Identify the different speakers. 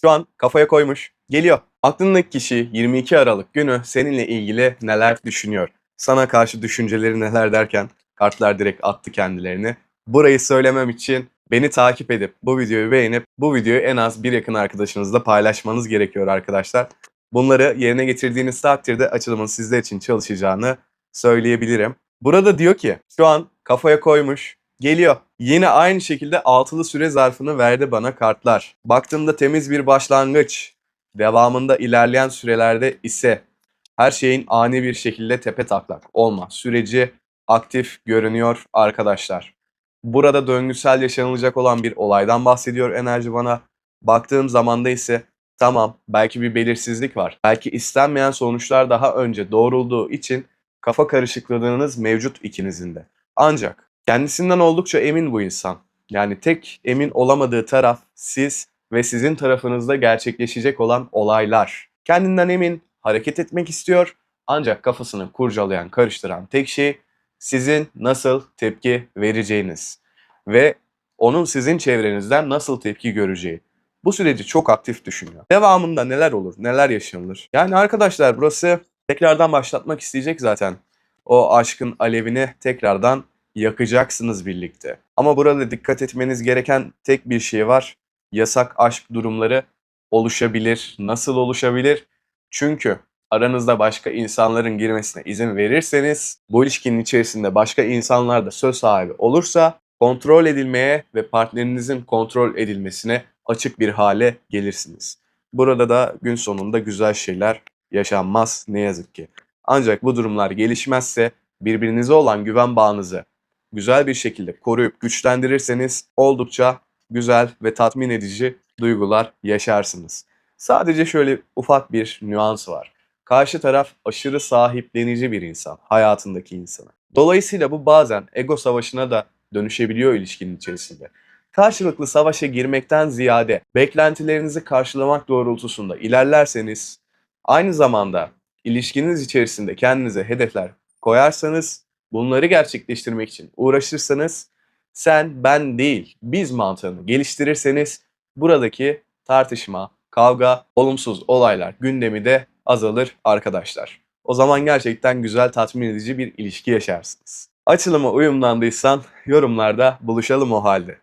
Speaker 1: Şu an kafaya koymuş. Geliyor. Aklındaki kişi 22 Aralık günü seninle ilgili neler düşünüyor? Sana karşı düşünceleri neler derken kartlar direkt attı kendilerini. Burayı söylemem için beni takip edip bu videoyu beğenip bu videoyu en az bir yakın arkadaşınızla paylaşmanız gerekiyor arkadaşlar. Bunları yerine getirdiğiniz takdirde açılımın sizler için çalışacağını söyleyebilirim. Burada diyor ki şu an kafaya koymuş. Geliyor. Yine aynı şekilde altılı süre zarfını verdi bana kartlar. Baktığımda temiz bir başlangıç. Devamında ilerleyen sürelerde ise her şeyin ani bir şekilde tepe taklak olma süreci aktif görünüyor arkadaşlar. Burada döngüsel yaşanılacak olan bir olaydan bahsediyor enerji bana. Baktığım zamanda ise tamam belki bir belirsizlik var. Belki istenmeyen sonuçlar daha önce doğrulduğu için kafa karışıklığınız mevcut ikinizin de. Ancak kendisinden oldukça emin bu insan. Yani tek emin olamadığı taraf siz ve sizin tarafınızda gerçekleşecek olan olaylar. Kendinden emin, hareket etmek istiyor ancak kafasını kurcalayan, karıştıran tek şey sizin nasıl tepki vereceğiniz ve onun sizin çevrenizden nasıl tepki göreceği. Bu süreci çok aktif düşünüyor. Devamında neler olur, neler yaşanılır? Yani arkadaşlar burası tekrardan başlatmak isteyecek zaten. O aşkın alevini tekrardan yakacaksınız birlikte. Ama burada dikkat etmeniz gereken tek bir şey var. Yasak aşk durumları oluşabilir. Nasıl oluşabilir? Çünkü aranızda başka insanların girmesine izin verirseniz, bu ilişkinin içerisinde başka insanlar da söz sahibi olursa kontrol edilmeye ve partnerinizin kontrol edilmesine açık bir hale gelirsiniz. Burada da gün sonunda güzel şeyler yaşanmaz ne yazık ki. Ancak bu durumlar gelişmezse birbirinize olan güven bağınızı güzel bir şekilde koruyup güçlendirirseniz oldukça güzel ve tatmin edici duygular yaşarsınız. Sadece şöyle ufak bir nüans var. Karşı taraf aşırı sahiplenici bir insan, hayatındaki insana. Dolayısıyla bu bazen ego savaşına da dönüşebiliyor ilişkinin içerisinde. Karşılıklı savaşa girmekten ziyade beklentilerinizi karşılamak doğrultusunda ilerlerseniz, aynı zamanda ilişkiniz içerisinde kendinize hedefler koyarsanız, bunları gerçekleştirmek için uğraşırsanız, sen ben değil biz mantığını geliştirirseniz buradaki tartışma, kavga, olumsuz olaylar gündemi de azalır arkadaşlar. O zaman gerçekten güzel tatmin edici bir ilişki yaşarsınız. Açılıma uyumlandıysan yorumlarda buluşalım o halde.